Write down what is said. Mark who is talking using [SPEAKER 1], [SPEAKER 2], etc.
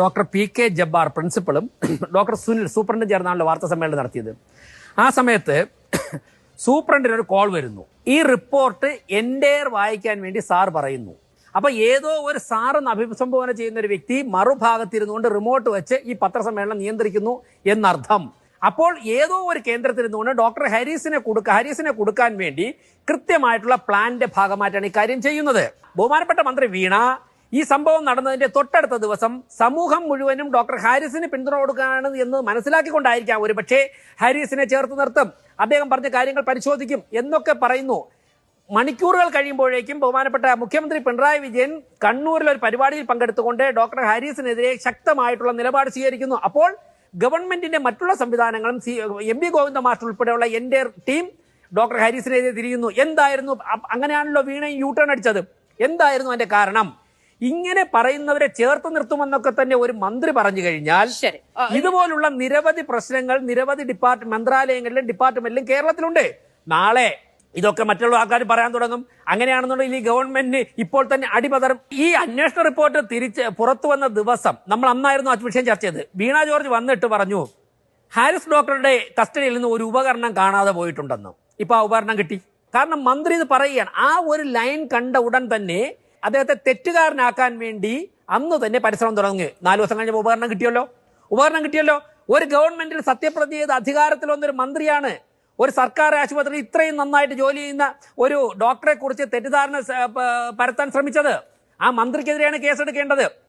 [SPEAKER 1] Doctor P K Jabbar പ്രിൻസിപ്പളും doctor Sunil സൂപ്രണ്ടും ചേർന്നാണല്ലോ വാർത്താ സമ്മേളനം നടത്തിയത്. ആ സമയത്ത് സൂപ്രണ്ടിന് ഒരു കോൾ വരുന്നു. ഈ റിപ്പോർട്ട് എന്റെ വായിക്കാൻ വേണ്ടി സാർ പറയുന്നു. അപ്പൊ ഏതോ ഒരു സാറെന്ന് അഭിസംബോധന ചെയ്യുന്ന ഒരു വ്യക്തി മറുഭാഗത്തിരുന്നുകൊണ്ട് റിമോട്ട് വെച്ച് ഈ പത്രസമ്മേളനം നിയന്ത്രിക്കുന്നു എന്നർത്ഥം. അപ്പോൾ ഏതോ ഒരു കേന്ദ്രത്തിൽ നിന്നുകൊണ്ട് ഡോക്ടർ ഹരീസിനെ കൊടുക്ക ഹരീസിനെ കൊടുക്കാൻ വേണ്ടി കൃത്യമായിട്ടുള്ള പ്ലാന്റെ ഭാഗമായിട്ടാണ് ഈ കാര്യം ചെയ്യുന്നത്. ബഹുമാനപ്പെട്ട മന്ത്രി വീണ ഈ സംഭവം നടന്നതിന്റെ തൊട്ടടുത്ത ദിവസം സമൂഹം മുഴുവനും ഡോക്ടർ ഹാരിസിന് പിന്തുണ കൊടുക്കുകയാണ് എന്ന് മനസ്സിലാക്കിക്കൊണ്ടായിരിക്കാം ഒരു പക്ഷേ ഹാരിസിനെ ചേർത്ത് നിർത്തും. അദ്ദേഹം പറഞ്ഞ കാര്യങ്ങൾ പരിശോധിക്കും എന്നൊക്കെ പറയുന്നു. മണിക്കൂറുകൾ കഴിയുമ്പോഴേക്കും ബഹുമാനപ്പെട്ട മുഖ്യമന്ത്രി പിണറായി വിജയൻ കണ്ണൂരിൽ ഒരു പരിപാടിയിൽ പങ്കെടുത്തുകൊണ്ട് ഡോക്ടർ ഹാരിസിനെതിരെ ശക്തമായിട്ടുള്ള നിലപാട് സ്വീകരിക്കുന്നു. അപ്പോൾ ഗവൺമെന്റിന്റെ മറ്റുള്ള സംവിധാനങ്ങളും C M V Govinda master ഉൾപ്പെടെയുള്ള എന്റെ ടീം ഡോക്ടർ ഹാരിസിനെതിരെ തിരിയുന്നു. എന്തായിരുന്നു? അങ്ങനെയാണല്ലോ വീണ യൂ ടേൺ അടിച്ചത്. എന്തായിരുന്നു അതിന്റെ കാരണം? ഇങ്ങനെ പറയുന്നവരെ ചേർത്ത് നിർത്തുമെന്നൊക്കെ തന്നെ ഒരു മന്ത്രി പറഞ്ഞു കഴിഞ്ഞാൽ ഇതുപോലുള്ള നിരവധി പ്രശ്നങ്ങൾ നിരവധി ഡിപ്പാർട്ട് മന്ത്രാലയങ്ങളിലും ഡിപ്പാർട്ട്മെന്റിലും കേരളത്തിലുണ്ട്. നാളെ ഇതൊക്കെ മറ്റുള്ള ആൾക്കാർ പറയാൻ തുടങ്ങും. അങ്ങനെയാണെന്നുണ്ടെങ്കിൽ ഈ ഗവൺമെന്റിന് ഇപ്പോൾ തന്നെ അടിപതറും. ഈ അന്വേഷണ റിപ്പോർട്ട് തിരിച്ച് പുറത്തു വന്ന ദിവസം നമ്മൾ അന്നായിരുന്നു ആ വിഷയം ചർച്ച ചെയ്ത് വീണ ജോർജ് വന്നിട്ട് പറഞ്ഞു ഹാരിസ് ഡോക്ടറുടെ കസ്റ്റഡിയിൽ നിന്ന് ഒരു ഉപകരണം കാണാതെ പോയിട്ടുണ്ടെന്ന്. ഇപ്പൊ ആ ഉപകരണം കിട്ടി. കാരണം മന്ത്രി ഇത് പറയുകയാണ്. ആ ഒരു ലൈൻ കണ്ട ഉടൻ തന്നെ അദ്ദേഹത്തെ തെറ്റുകാരനാക്കാൻ വേണ്ടി അന്ന് തന്നെ പരിശ്രമം തുടങ്ങി. നാല് ദിവസം കഴിഞ്ഞപ്പോൾ ഉപകരണം കിട്ടിയല്ലോ. ഉപകരണം കിട്ടിയല്ലോ. ഒരു ഗവൺമെന്റിൽ സത്യപ്രതിജ്ഞ ചെയ്ത് അധികാരത്തിൽ വന്നൊരു മന്ത്രിയാണ്. ഒരു സർക്കാർ ആശുപത്രി ഇത്രയും നന്നായിട്ട് ജോലി ചെയ്യുന്ന ഒരു ഡോക്ടറെ കുറിച്ച് തെറ്റിദ്ധാരണ പരത്താൻ ശ്രമിച്ചത്. ആ മന്ത്രിക്കെതിരെയാണ് കേസെടുക്കേണ്ടത്.